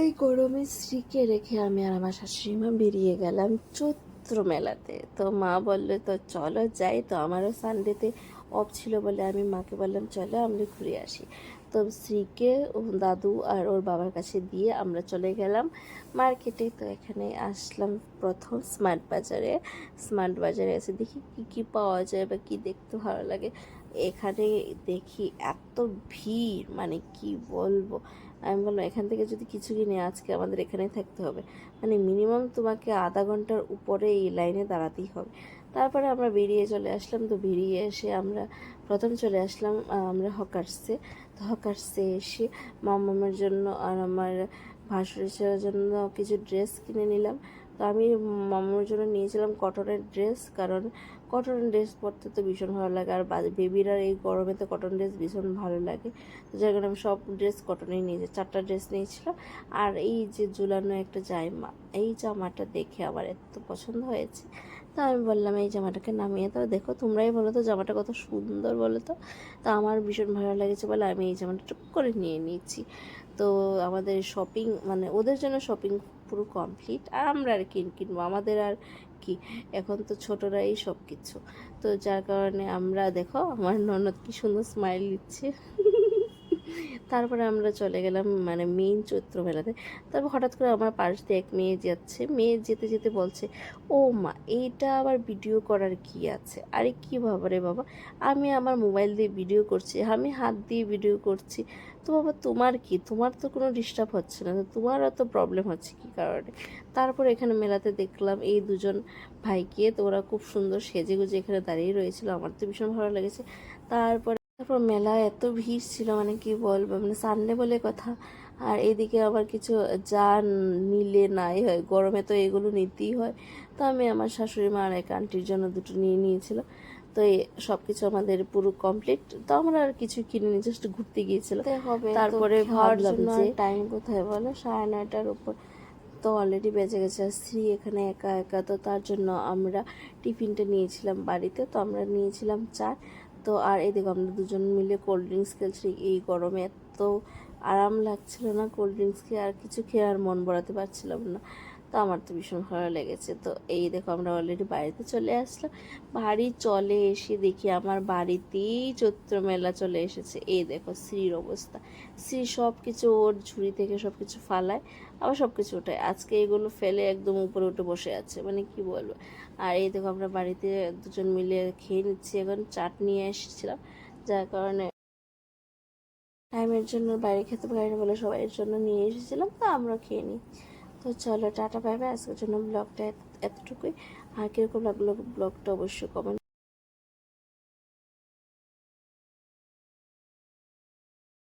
এই গরমে স্ত্রীকে রেখে আমি আর আমার শাশুড়ি মা বেরিয়ে গেলাম চৈত্র মেলাতে তো মা বলল, তো চলো যাই। তো আমারও সানডেতে অফ ছিল বলে আমি মাকে বললাম, চলো আমরা ঘুরে আসি। তো স্ত্রীকে, দাদু আর ওর বাবার কাছে দিয়ে আমরা চলে গেলাম মার্কেটে। তো এখানে আসলাম প্রথম স্মার্ট বাজারে। স্মার্ট বাজারে এসে দেখি কী কী পাওয়া যায় বা কী দেখতে ভালো লাগে। এখানে দেখি এত ভিড় মানে কি বলব? আমি বললাম, এখান থেকে যদি কিছু কিনে আজকে আমাদের এখানেই থাকতে হবে। মানে মিনিমাম তোমাকে আধা ঘণ্টার উপরে এই লাইনে দাঁড়াতেই হবে। তারপরে আমরা বেরিয়ে চলে আসলাম। তো বেরিয়ে এসে আমরা প্রথম চলে আসলাম আমরা হকার্সে তো হকার্সে এসে মামার জন্য আর আমার ভাসুরের জন্য কিছু ড্রেস কিনে নিলাম। তো আমি মামার জন্য নিয়েছিলাম কটনের ড্রেস, কারণ কটন ড্রেস পরতে তো ভীষণ ভালো লাগে, আর বেবিরা এই গরমে তো কটন ড্রেস ভীষণ ভালো লাগে। তো যার কারণে আমি সব ড্রেস কটনেই নিয়েছি চারটা ড্রেস নিয়েছিলাম। আর এই যে ঝুলানো একটা জামা, এই জামাটা দেখে আমার এত পছন্দ হয়েছে। তো আমি বললাম, এই জামাটাকে নামিয়ে দাও, দেখো তোমরাই বলো তো জামাটা কত সুন্দর বলো তো। তা আমার ভীষণ ভালো লেগেছে বলে আমি এই জামাটা টুক করে নিয়ে নিয়েছি। তো আমাদের শপিং মানে ওদের জন্য শপিং পুরো কমপ্লিট আর আমরা আর কিন কিনবো? আমাদের আর কি? এখন তো ছোটরাই সব কিছু তো যার কারণে আমরা, দেখো, আমার ননদ কি সুন্দর স্মাইল দিচ্ছে। তারপরে আমরা চলে গেলাম মানে মেইন চৈত্র মেলাতে তারপর হঠাৎ করে আমার পাশ দিয়ে এক মেয়ে যাচ্ছে। মেয়ে যেতে যেতে বলছে, ও মা, এইটা আবার ভিডিও করার কি আছে? আরে কী রে বাবা, আমি আমার মোবাইল দিয়ে ভিডিও করছি, আমি হাত দিয়ে ভিডিও করছি। তো বাবা, তোমার কি? তোমার তো কোনো ডিস্টার্ব হচ্ছে না। তোমার অত প্রবলেম হচ্ছে কি কারণে? তারপর এখানে মেলাতে দেখলাম এই দুজন ভাইকে। তো ওরা খুব সুন্দর সেজে গুজে এখানে দাঁড়িয়ে রয়েছিল। আমার তো ভীষণ ভালো লেগেছে। তারপরে তারপর মেলায় এত ভিড় ছিল মানে কি বলব মানে সানডে বলে কথা। আর এদিকে আবার কিছু যা নিলে নাই হয় গরমে তো এগুলো নিতেই হয়। তো আমি আমার শাশুড়ি মা আর এক আন্টির জন্য দুটো নিয়ে নিয়েছিল। তো এই সব কিছু আমাদের পুরো কমপ্লিট তো আমরা আর কিছু কিনে নিয়ে জাস্ট ঘুরতে গিয়েছিলাম তারপরে ভাবলাম যে টাইম কোথায় বলো? সাড়ে নয়টার উপর। তো অলরেডি বেজে গেছে আর স্ত্রী এখানে একা একা তো তার জন্য আমরা টিফিনটা নিয়েছিলাম বাড়িতে। তো আমরা নিয়েছিলাম চা তো আর এই দেখো আমরা দুজন মিলে কোল্ড ড্রিঙ্কস খেলছি। এই গরমে এত আরাম লাগছিল না কোল্ড ড্রিঙ্কস খেয়ে, আর কিছু খেয়ে আর মন বড়াতে পারছিলাম না। তো আমার তো ভীষণ ভালো লেগেছে। তো এই দেখো আমরা অলরেডি বাড়িতে চলে আসলাম। বাড়ি চলে এসে দেখি আমার বাড়িতেই চৈত্র মেলা চলে এসেছে। এই দেখো শ্রীর অবস্থা। শ্রী সব কিছু ওর ঝুড়ি থেকে সব কিছু ফালায়, আবার সব কিছু ওঠায়। আজকে এগুলো ফেলে একদম উপরে উঠে বসে আছে মানে কি বলব? আর এই দেখো আমরা বাড়িতে দুজন মিলে খেয়ে নিচ্ছি। এখন চাট নিয়ে এসেছিলাম, যার কারণে টাইমের জন্য বাইরে খেতে পারি বলে সবাইয়ের জন্য নিয়ে এসেছিলাম। তো আমরা খেয়ে নিই। তো চলো টাটা, বাই বাই। আজকের জন্য ব্লগটা এতটুকুই। আর কীরকম লাগল ব্লগটা অবশ্যই কমেন্ট